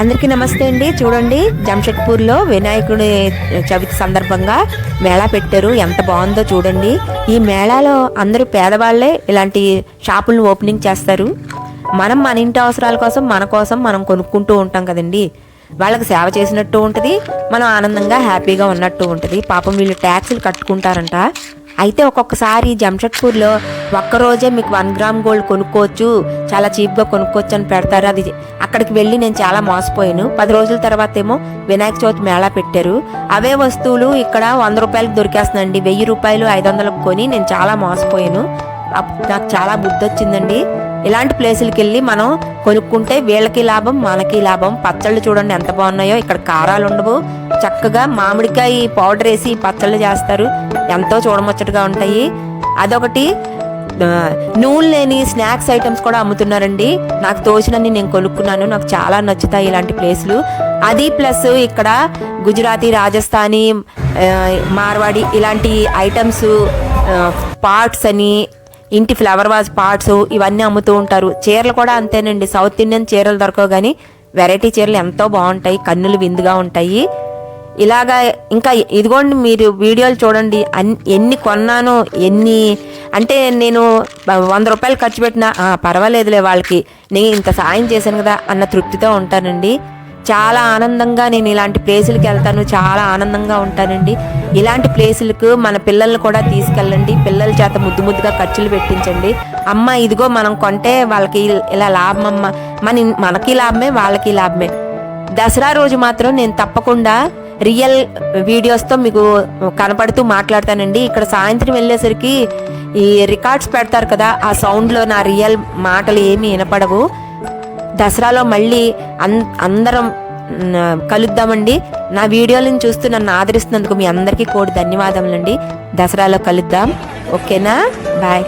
అందరికీ నమస్తే అండి. చూడండి జంషెడ్పూర్లో వినాయకుడి చవితి సందర్భంగా మేళా పెట్టారు. ఎంత బాగుందో చూడండి. ఈ మేళాలో అందరూ పేదవాళ్ళే ఇలాంటి షాపులను ఓపెనింగ్ చేస్తారు. మనం మన ఇంటి అవసరాల కోసం మన కోసం మనం కొనుక్కుంటూ ఉంటాం కదండి. వాళ్ళకి సేవ చేసినట్టు ఉంటుంది మనం ఆనందంగా హ్యాపీగా ఉన్నట్టు ఉంటుంది. పాపం వీళ్ళు ట్యాక్సులు కట్టుకుంటారంట. అయితే ఒక్కొక్కసారి జంషెడ్పూర్లో ఒక్కరోజే మీకు వన్ గ్రామ్ గోల్డ్ కొనుక్కోవచ్చు చాలా చీప్గా కొనుక్కోవచ్చు అని పెడతారు. అది అక్కడికి వెళ్ళి నేను చాలా మోసపోయాను. పది రోజుల తర్వాత ఏమో వినాయక చవితి మేళా పెట్టారు. అవే వస్తువులు ఇక్కడ వంద రూపాయలకు దొరికేస్తుందండి వెయ్యి రూపాయలు ఐదు వందలకు కొని నేను చాలా మోసపోయాను. నాకు చాలా బుద్ధి వచ్చిందండి ఇలాంటి ప్లేసులకి వెళ్ళి మనం కొనుక్కుంటే వీళ్ళకి లాభం మనకి లాభం. పచ్చళ్ళు చూడండి ఎంత బాగున్నాయో. ఇక్కడ కారాలు ఉండవు. చక్కగా మామిడికాయ పౌడర్ వేసి పచ్చళ్ళు చేస్తారు. ఎంతో చూడముచ్చటగా ఉంటాయి. అదొకటి. నూనె లేని స్నాక్స్ ఐటమ్స్ కూడా అమ్ముతున్నారండి. నాకు తోచినన్ని నేను కొనుక్కున్నాను. నాకు చాలా నచ్చుతాయి ఇలాంటి ప్లేసులు. అది ప్లస్ ఇక్కడ గుజరాతీ రాజస్థానీ మార్వాడి ఇలాంటి ఐటమ్స్ పార్ట్స్ అని ఇంటి ఫ్లవర్ వాజ్ పార్ట్స్ ఇవన్నీ అమ్ముతూ ఉంటారు. చీరలు కూడా అంతేనండి. సౌత్ ఇండియన్ చీరలు దొరకవు కానీ వెరైటీ చీరలు ఎంతో బాగుంటాయి. కన్నులు విందుగా ఉంటాయి. ఇలాగా ఇంకా ఇదిగోండి మీరు వీడియోలు చూడండి. అన్- ఎన్ని కొన్నాను ఎన్ని అంటే నేను వంద రూపాయలు ఖర్చు పెట్టినా పర్వాలేదులే వాళ్ళకి. నేను ఇంత సాయం చేశాను కదా అన్న తృప్తితో ఉంటానండి. చాలా ఆనందంగా నేను ఇలాంటి ప్లేసులకి వెళ్తాను. చాలా ఆనందంగా ఉంటానండి. ఇలాంటి ప్లేసులకు మన పిల్లల్ని కూడా తీసుకెళ్ళండి. పిల్లల చేత ముద్దు ముద్దుగా ఖర్చులు పెట్టించండి. అమ్మ ఇదిగో మనం కొంటే వాళ్ళకి ఇలా లాభం అమ్మ. మన మనకి లాభమే వాళ్ళకి లాభమే. దసరా రోజు మాత్రం నేను తప్పకుండా రియల్ వీడియోస్తో మీకు కనపడుతూ మాట్లాడతానండి. ఇక్కడ సాయంత్రం వెళ్ళేసరికి ఈ రికార్డ్స్ పెడతారు కదా ఆ సౌండ్లో నా రియల్ మాటలు ఏమీ వినపడవు. దసరాలో మళ్ళీ అన్ అందరం కలుద్దామండి. నా వీడియోలను చూస్తూ నన్ను ఆదరిస్తున్నందుకు మీ అందరికీ కోడి ధన్యవాదములండి. దసరాలో కలుద్దాం. ఓకేనా? బాయ్.